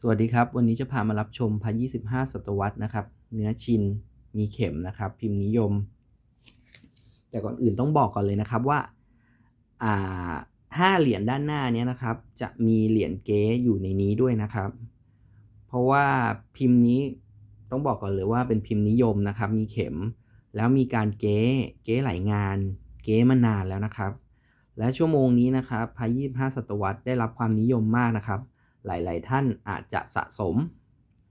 สวัสดีครับ วันนี้จะพามารับชมพระ25ศตวรรษนะครับ เนื้อชินมีเข็มนะครับ พิมพ์นิยม แต่ก่อนอื่นต้องบอกก่อนเลยนะครับว่าอ่าห้าเหรียญด้านหน้าเนี้ยนะครับ จะมีเหรียญเก๊อยู่ในนี้ด้วยนะครับ เพราะว่าพิมพ์นี้ต้องบอกก่อนเลยว่าเป็นพิมพ์นิยมนะครับ มีเข็ม แล้วมีการเก๊เก๊หลายงาน เก๊มานานแล้วนะครับ และชั่วโมงนี้นะครับพาย25ศตวรรษได้รับความนิยมมากนะครับ หลาย ๆ ท่านอาจจะสะสม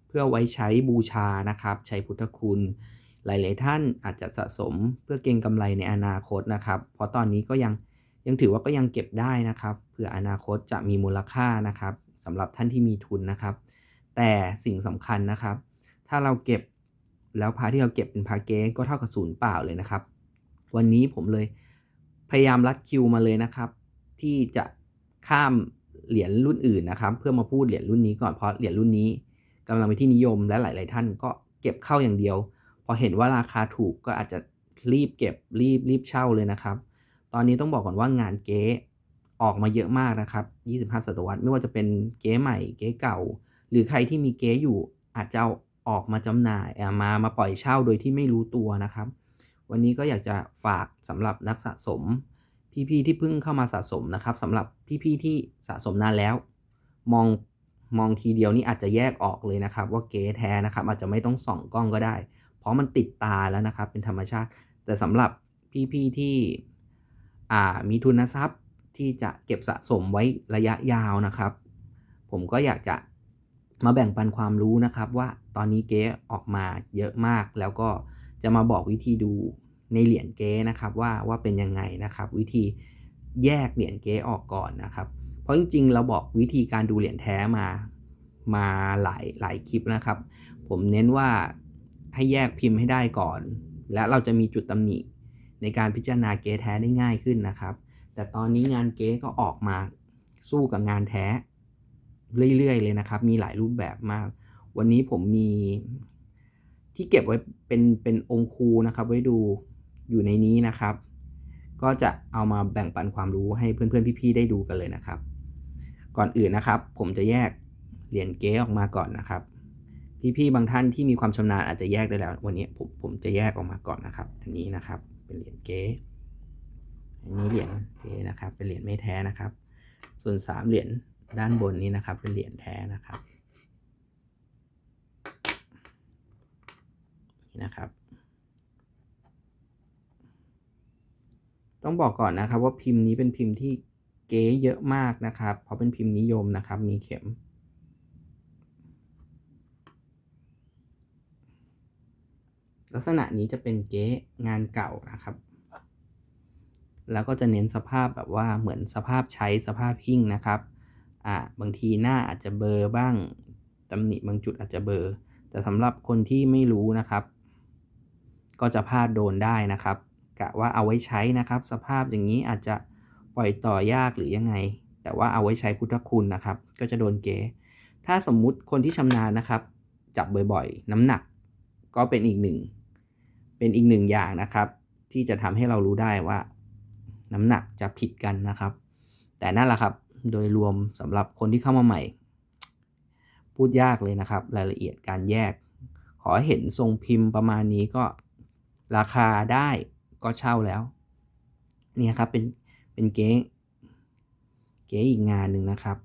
เพื่อไว้ใช้บูชานะครับ ใช้พุทธคุณ หลาย ๆ ท่านอาจจะสะสมเพื่อเก็งกำไรในอนาคตนะครับ เพราะตอนนี้ก็ยังยังถือว่าก็ยังเก็บได้นะครับเผื่ออนาคตจะมีมูลค่านะครับสำหรับท่านที่มีทุนนะครับ แต่สิ่งสำคัญนะครับ ถ้าเราเก็บแล้วพาที่เราเก็บเป็นพาเก้ก็เท่ากับศูนย์เปล่าเลยนะครับ วันนี้ผมเลยพยายามรัดคิวมาเลยนะครับ ที่จะข้าม เหรียญรุ่นอื่นนะครับ เพื่อมาพูดเหรียญรุ่นนี้ก่อนเพราะเหรียญรุ่นนี้กำลังเป็นที่นิยมและหลาย ๆ ท่านก็เก็บเข้าอย่างเดียว พอเห็นว่าราคาถูกก็อาจจะรีบเก็บรีบรีบเช่าเลยนะครับ ตอนนี้ต้องบอกก่อนว่างานเก๊ออกมาเยอะมากนะครับ 25 ศตวรรษไม่ว่าจะเป็นเก๊ใหม่เก๊เก่า หรือใครที่มีเก๊อยู่อาจจะเอาออกมาจำหน่ายเอามามาปล่อยเช่าโดยที่ไม่รู้ตัวนะครับ วันนี้ก็อยากจะฝากสำหรับนักสะสม พี่ๆที่เพิ่งเข้ามาสะสมนะครับสำหรับพี่ๆที่สะสมนานแล้ว มองมองทีเดียวนี่อาจจะแยกออกเลยนะครับ ว่าเก๊แท้นะครับ อาจจะไม่ต้องส่องกล้องก็ได้ เพราะมันติดตาแล้วนะครับ เป็นธรรมชาติ แต่สำหรับพี่ๆที่อ่ามีทุนทรัพย์ที่จะเก็บสะสมไว้ระยะยาวนะครับ ผมก็อยากจะมาแบ่งปันความรู้นะครับ ว่าตอนนี้เก๊ออกมาเยอะมาก แล้วก็จะมาบอกวิธีดู ในเหรียญเก๊นะครับว่าว่าเป็นยังไงนะครับ วิธีแยกเหรียญเก๊ออกก่อนนะครับ เพราะจริงๆ เราบอกวิธีการดูเหรียญแท้มามาหลายหลายคลิปนะครับ ผมเน้นว่าให้แยกพิมพ์ให้ได้ก่อน และเราจะมีจุดตำหนิในการพิจารณาเก๊แท้ได้ง่ายขึ้นนะครับ แต่ตอนนี้งานเก๊ก็ออกมาสู้กับงานแท้ เรื่อยๆ เลยนะครับ มีหลายรูปแบบมาก วันนี้ผมมีที่เก็บไว้เป็นเป็นองค์คูนะครับ ไว้ดู อยู่ในนี้นะครับ ก็จะเอามาแบ่งปันความรู้ให้เพื่อนๆพี่ๆได้ดูกันเลยนะครับ ก่อนอื่นนะครับ ผมจะแยกเหรียญเก๊ออกมาก่อนนะครับ พี่ๆบางท่านที่มีความชำนาญอาจจะแยกได้แล้ว วันนี้ผมผมจะแยกออกมาก่อนนะครับ อันนี้นะครับเป็นเหรียญเก๊อันนี้เหรียญเก๊นะครับ เป็นเหรียญไม่แท้นะครับ ส่วนสามเหรียญด้านบนนี้นะครับ เป็นเหรียญแท้นะครับนี่นะครับ ต้องบอกก่อนนะครับว่าพิมพ์นี้เป็นพิมพ์ที่เก๋เยอะมากนะครับ เพราะเป็นพิมพ์นิยมนะครับ มีเข็ม ลักษณะนี้จะเป็นเก๊งานเก่านะครับ แล้วก็จะเน้นสภาพแบบว่าเหมือนสภาพใช้สภาพหิ้งนะครับอ่าบางทีหน้าอาจจะเบอร์บ้างตำหนิบางจุดอาจจะเบอร์ แต่สำหรับคนที่ไม่รู้นะครับ ก็จะพลาดโดนได้นะครับ กะว่าเอาไว้ใช้นะครับ สภาพอย่างนี้อาจจะปล่อยต่อยากหรือยังไง แต่ว่าเอาไว้ใช้พุทธคุณนะครับ ก็จะโดนเก๋ถ้าสมมุติคนที่ชำนาญนะครับ จับบ่อยๆ น้ำหนักก็เป็นอีกหนึ่ง เป็นอีกหนึ่งอย่างนะครับ ที่จะทำให้เรารู้ได้ว่า น้ำหนักจะผิดกันนะครับ แต่นั่นแหละครับโดยรวมสำหรับคนที่เข้ามาใหม่ พูดยากเลยนะครับ รายละเอียดการแยก ขอเห็นทรงพิมพ์ประมาณนี้ก็ราคาได้ ก็เช่าแล้วเนี่ยครับเป็นเป็นเก๊เก๊อีกงานหนึ่งนะครับ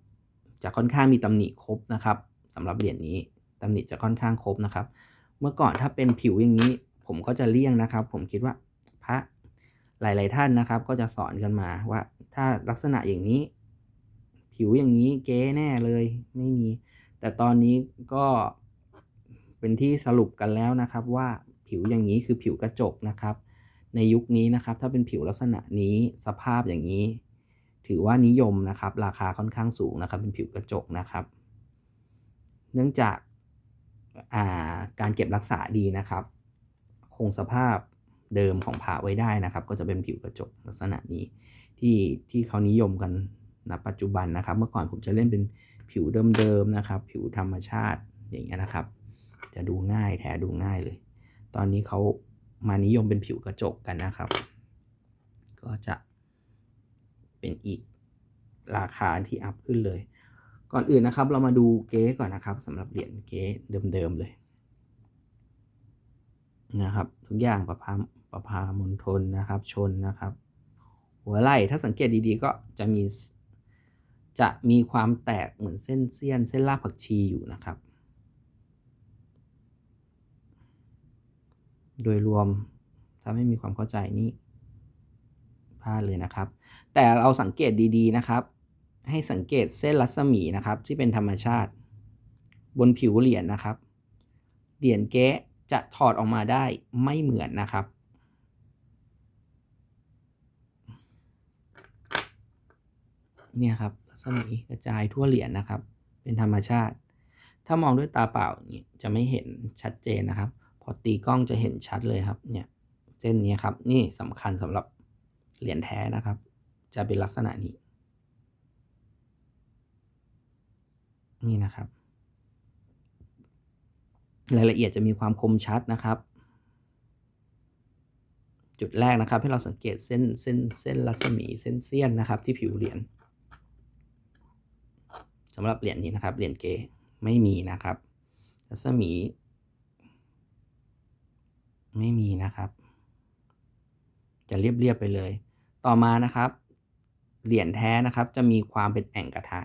จะค่อนข้างมีตำหนิครบนะครับสำหรับเหรียญนี้ตำหนิจะค่อนข้างครบนะครับ เมื่อก่อนถ้าเป็นผิวอย่างนี้ ผมก็จะเลี่ยงนะครับ ผมคิดว่าพระหลาย ๆ ท่านนะครับ ก็จะสอนกันมาว่า ถ้าลักษณะอย่างนี้ ผิวอย่างนี้เก๊แน่เลยไม่มี แต่ตอนนี้ก็เป็นที่สรุปกันแล้วนะครับ ว่าผิวอย่างนี้คือผิวกระจกนะครับ ในยุคนี้นะครับ ถ้าเป็นผิวลักษณะนี้สภาพอย่างนี้ ถือว่านิยมนะครับ ราคาค่อนข้างสูงนะครับ เป็นผิวกระจกนะครับ เนื่องจากการเก็บรักษาดีนะครับ คงสภาพเดิมของผ้าไว้ได้นะครับ ก็จะเป็นผิวกระจกลักษณะนี้ที่ที่เขานิยมกันณปัจจุบันนะครับ เมื่อก่อนผมจะเล่นเป็นผิวเดิมๆนะครับ ผิวธรรมชาติอย่างเงี้ยนะครับ จะดูง่ายแท้ดูง่ายเลย ตอนนี้เขา มานิยมเป็นผิวกระจกกันนะครับ ก็จะเป็นอีกราคาที่อัพขึ้นเลย ก่อนอื่นนะครับ เรามาดูเก๊ก่อนนะครับสำหรับเหรียญเก๊เดิมๆเลยนะครับ ทุกอย่างประพาประพามณฑลนะครับ ชนนะครับ หัวไหล่ถ้าสังเกตดีๆ ก็จะมีจะมีความแตกเหมือนเส้นเสี้ยน เส้นรากผักชีอยู่นะครับ โดยรวมถ้าไม่มีความเข้าใจนี่พลาดเลยนะครับ แต่เราสังเกตดีๆนะครับ ให้สังเกตเส้นรัศมีนะครับ ที่เป็นธรรมชาติ บนผิวเหรียญนะครับ เหรียญเก๊จะถอดออกมาได้ไม่เหมือนนะครับ เนี่ยครับรัศมีกระจายทั่วเหรียญนะครับ เป็นธรรมชาติ ถ้ามองด้วยตาเปล่าเนี่ยจะไม่เห็นชัดเจนนะครับ พอตีกล้องจะเห็นชัดเลยครับ เนี่ย เส้นนี้ครับ นี่สำคัญสำหรับเหรียญแท้นะครับ จะเป็นลักษณะนี้ นี่นะครับ รายละเอียดจะมีความคมชัดนะครับ จุดแรกนะครับ ให้เราสังเกตเส้นเส้นเส้นรัศมีเส้นเสี้ยนนะครับ ที่ผิวเหรียญสำหรับเหรียญนี้นะครับเหรียญเกไม่มีนะครับรัศมี ไม่มีนะครับ จะเรียบๆไปเลย ต่อมานะครับ เหรียญแท้นะครับ จะมีความเป็นแอ่งกระทะ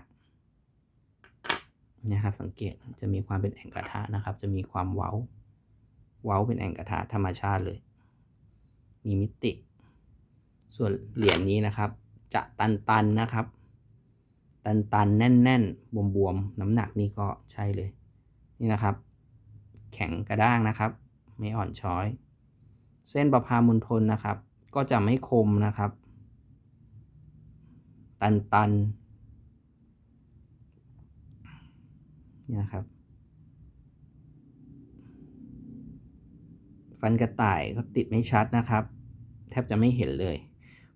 นะครับ สังเกตจะมีความเป็นแอ่งกระทะนะครับ จะมีความเว้า เว้าเป็นแอ่งกระทะธรรมชาติเลย มีมิติ ส่วนเหรียญนี้นะครับ จะตันๆนะครับ ตันๆแน่นๆบวมๆน้ำหนักนี่ก็ใช่เลย นี่นะครับ แข็งกระด้างนะครับ ไม่อ่อนช้อย เส้นประพามณฑลนะครับ ก็จะไม่คมนะครับ ตันๆนี่นะครับ ฟันกระต่ายก็ติดไม่ชัดนะครับ แทบจะไม่เห็นเลย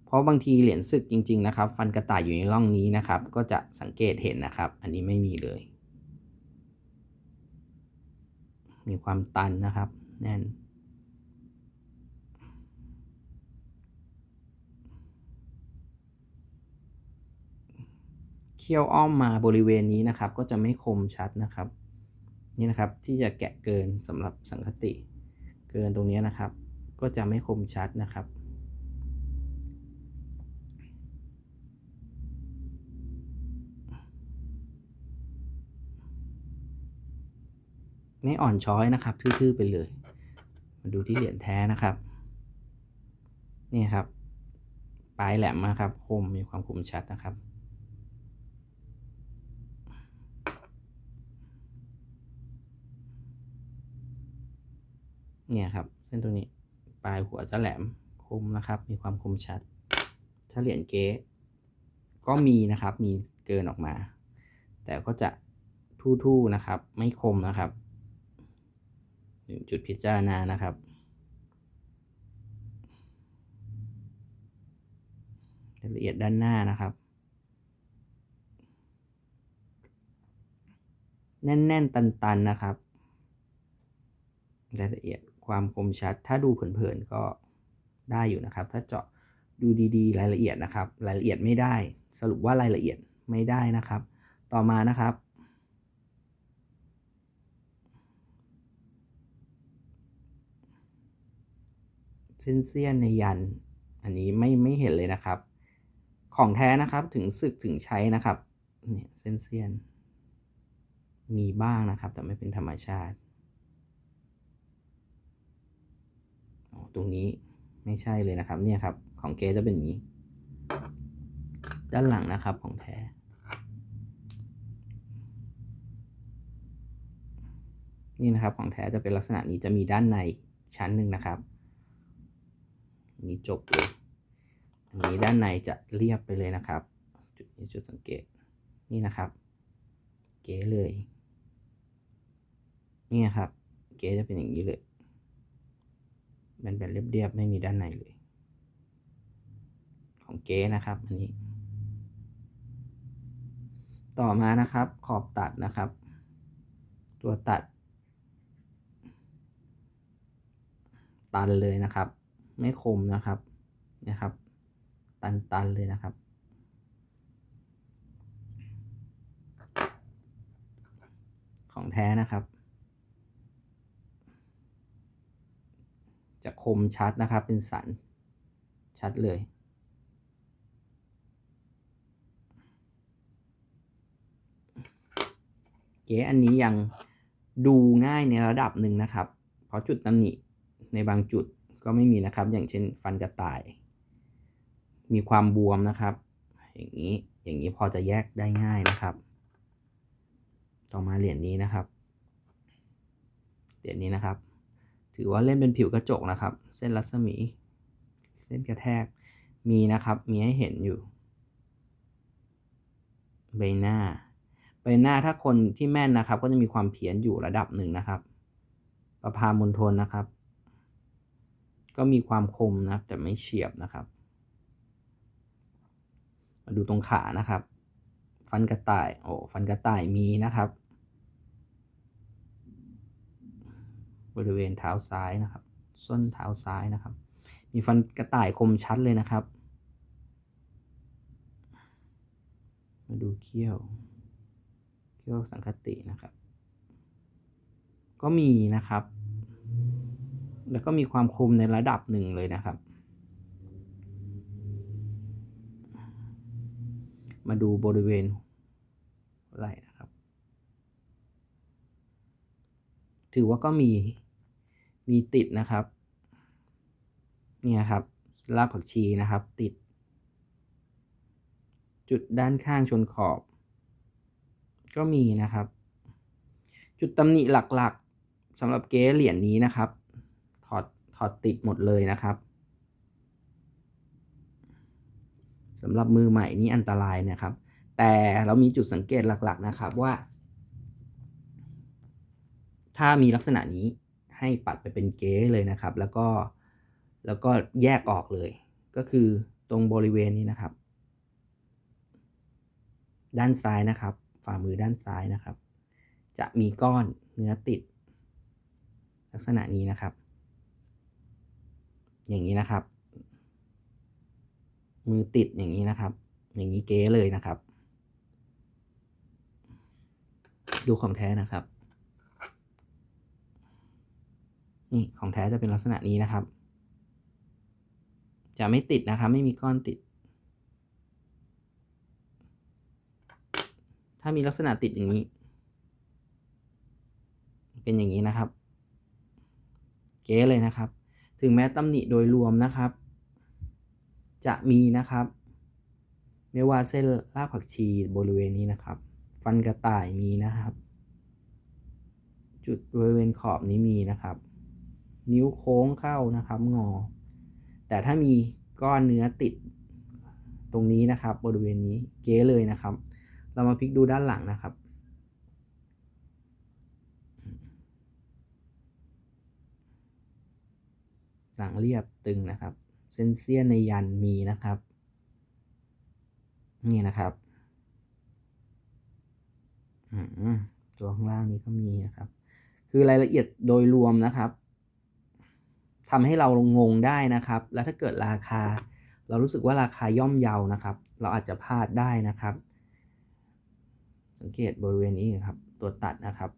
เพราะบางทีเหรียญศึกจริง ๆ นะครับ ฟันกระต่ายอยู่ในร่องนี้นะครับ ก็จะสังเกตเห็นนะครับ อันนี้ไม่มีเลย มีความตันนะครับ แน่น เคี้ยวอ้อมมาบริเวณนี้นะครับ ก็จะไม่คมชัดนะครับ นี่นะครับที่จะแกะเกินสำหรับสังคติ เกินตรงนี้นะครับ ก็จะไม่คมชัดนะครับไม่อ่อนช้อยนะครับ ทื่อๆ ไปเลย มาดูที่เหรียญแท้นะครับ นี่ครับ ปลายแหลมนะครับ คมมีความคมชัดนะครับเนี่ยครับ เส้นตัวนี้ปลายหัวจะแหลมคมนะครับ มีความคมชัด ถ้าเหรียญเก๊ก็มีนะครับ มีเกินออกมา แต่ก็จะทู่ๆนะครับ ไม่คมนะครับ หนึ่งจุดพิจารณานะครับ รายละเอียดด้านหน้านะครับ แน่น ๆ ตัน ๆ นะครับ รายละเอียดความคมชัด ถ้าดูเผินๆก็ได้อยู่นะครับ ถ้าเจาะดูดีๆ รายละเอียดนะครับ รายละเอียดไม่ได้ สรุปว่ารายละเอียดไม่ได้นะครับ ต่อมานะครับ เส้นเสี้ยนในยัน อันนี้ไม่ไม่เห็นเลยนะครับ ของแท้นะครับถึงศึกถึงใช้นะครับเนี่ยเส้นเสี้ยน มีบ้างนะครับ แต่ไม่เป็นธรรมชาติตรงนี้ไม่ใช่เลยนะครับ เนี่ยครับ ของเกจะเป็นอย่างนี้ ด้านหลังนะครับของแท้นี่นะครับของแท้จะเป็นลักษณะนี้จะมีด้านในชั้นหนึ่งนะครับ นี้จบเลยอันนี้ด้านในจะเรียบไปเลยนะครับ จุดนี้จุดสังเกตนี่นะครับ เก๋เลยนี่ครับ เก๋จะเป็นอย่างนี้เลยเป็นแบบเรียบๆไม่มีด้านในเลย ของเก๋นะครับ อันนี้ ต่อมานะครับ ขอบตัดนะครับ ตัวตัด ตันเลยนะครับ ไม่คมนะครับนะครับ ตันๆเลยนะครับ ของแท้นะครับ จะคมชัดนะครับ เป็นสันชัดเลยเก๋อันนี้ยังดูง่ายในระดับหนึ่งนะครับ เพราะจุดตำหนิในบางจุด ก็ไม่มีนะครับ อย่างเช่นฟันกระต่าย มีความบวมนะครับ อย่างนี้อย่างนี้พอจะแยกได้ง่ายนะครับ ต่อมาเหรียญนี้นะครับเหรียญนี้นะครับ ถือว่าเล่นเป็นผิวกระจกนะครับ เส้นรัศมี เส้นกระแทกมีนะครับ มีให้เห็นอยู่ ใบหน้า ใบหน้าถ้าคนที่แม่นนะครับ ก็จะมีความเพี้ยนอยู่ระดับหนึ่งนะครับ ประพามณฑลนะครับ ก็มีความคมนะแต่ไม่เฉียบนะครับ มาดูตรงขานะครับ ฟันกระต่าย โอ้ฟันกระต่ายมีนะครับ บริเวณเท้าซ้ายนะครับ ส้นเท้าซ้ายนะครับ มีฟันกระต่ายคมชัดเลยนะครับ มาดูเขี้ยว เขี้ยวสังคตินะครับ ก็มีนะครับ แล้วก็มีความคมในระดับหนึ่งเลยนะครับ มาดูบริเวณไหล่นะครับ ถือว่าก็มีมีติดนะครับ เนี่ยครับรากผักชีนะครับ ติด จุดด้านข้างชนขอบ ก็มีนะครับ จุดตำหนิหลักๆสำหรับเก๊เหรียญนี้นะครับ ถอดติดหมดเลยนะครับสำหรับมือใหม่นี่อันตรายนะครับ แต่เรามีจุดสังเกตหลักๆนะครับว่า ถ้ามีลักษณะนี้ให้ปัดไปเป็นเก๊เลยนะครับ แล้วก็แล้วก็แยกออกเลย ก็คือตรงบริเวณนี้นะครับ ด้านซ้ายนะครับ ฝ่ามือด้านซ้ายนะครับ จะมีก้อนเนื้อติด ลักษณะนี้นะครับ อย่างนี้นะครับ มือติดอย่างนี้นะครับ อย่างนี้เก๊เลยนะครับ ดูของแท้นะครับ นี่ของแท้จะเป็นลักษณะนี้นะครับ จะไม่ติดนะครับ ไม่มีก้อนติด ถ้ามีลักษณะติดอย่างนี้ เป็นอย่างนี้นะครับ เก๊เลยนะครับ ถึงแม้ตำหนิโดยรวมนะครับ จะมีนะครับ ไม่ว่าเส้นรากผักชีบริเวณนี้นะครับ ฟันกระต่ายมีนะครับ จุดบริเวณขอบนี้มีนะครับ นิ้วโค้งเข้านะครับ งอ แต่ถ้ามีก้อนเนื้อติดตรงนี้นะครับ บริเวณนี้เก๋เลยนะครับ เรามาพลิกดูด้านหลังนะครับ หลังเรียบตึงนะครับ เส้นเสี้ยนในยันมีนะครับ นี่นะครับตัวข้างล่างนี้ก็มีนะครับ คือรายละเอียดโดยรวมนะครับทำให้เรางงได้นะครับ แล้วถ้าเกิดราคา เรารู้สึกว่าราคาย่อมเยาวนะครับ เราอาจจะพลาดได้นะครับ สังเกตบริเวณนี้นะครับ ตัวตัดนะครับ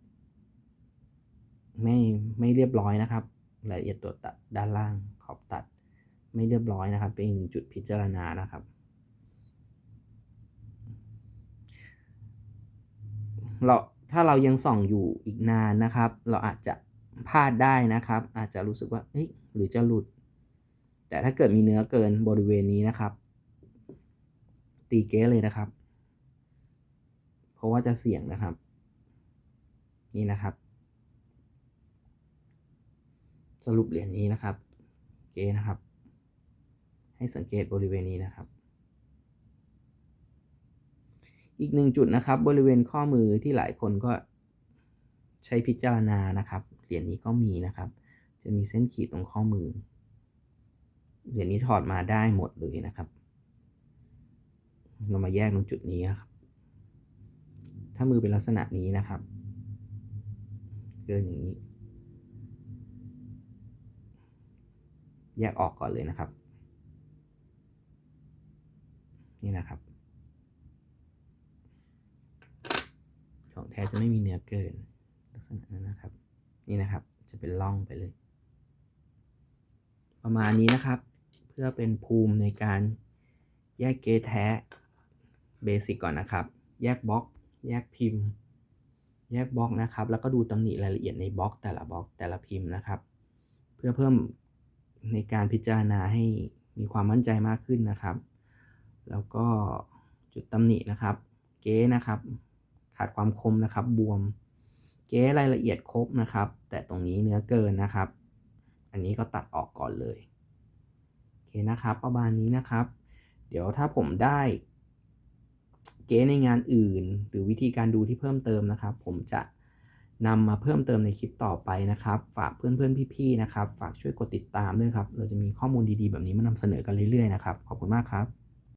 ไม่ไม่เรียบร้อยนะครับ รายละเอียดตัวตัดด้านล่างขอบตัดไม่เรียบร้อยนะครับ เป็นอีกหนึ่งจุดพิจารณานะครับ เราถ้าเรายังส่องอยู่อีกนานนะครับ เราอาจจะพลาดได้นะครับ อาจจะรู้สึกว่าเฮ้ยหรือจะหลุด แต่ถ้าเกิดมีเนื้อเกินบริเวณนี้นะครับ ตีเก๊เลยนะครับ เพราะว่าจะเสี่ยงนะครับ นี่นะครับ สรุปเหรียญนี้นะครับเกนะครับ ให้สังเกตบริเวณนี้นะครับ อีกหนึ่งจุดนะครับ บริเวณข้อมือที่หลายคนก็ใช้พิจารณานะครับ เหรียญนี้ก็มีนะครับ จะมีเส้นขีดตรงข้อมือ เหรียญนี้ถอดมาได้หมดเลยนะครับ เรามาแยกตรงจุดนี้นะครับ ถ้ามือเป็นลักษณะนี้นะครับ เกินอย่างนี้ แยกออกก่อนเลยนะครับ นี่นะครับ ของแท้จะไม่มีเนื้อเกิน ลักษณะนั้นนะครับ นี่นะครับจะเป็นร่องไปเลย ประมาณนี้นะครับ เพื่อเป็นภูมิในการแยกเกจแท้เบสิกก่อนนะครับ แยกบล็อก แยกพิมพ์ แยกบล็อกนะครับ แล้วก็ดูตำหนิรายละเอียดในบล็อกแต่ละบล็อกแต่ละพิมพ์นะครับ เพื่อเพิ่ม ในการพิจารณาให้มีความมั่นใจมากขึ้นนะครับ แล้วก็จุดตำหนินะครับ เก๊นะครับ ขาดความคมนะครับ บวม เก๊รายละเอียดครบนะครับ แต่ตรงนี้เนื้อเกินนะครับ อันนี้ก็ตัดออกก่อนเลยโอเคนะครับ ประมาณนี้นะครับ เดี๋ยวถ้าผมได้ เก๊ในงานอื่น หรือวิธีการดูที่เพิ่มเติมนะครับ ผมจะ นำมาเพิ่มเติมในคลิปต่อไปนะครับ ฝากเพื่อนๆพี่ๆนะครับ ฝากช่วยกดติดตามด้วยครับ เราจะมีข้อมูลดีๆ แบบนี้มานำเสนอกันเรื่อยๆนะครับ ขอบคุณมากครับ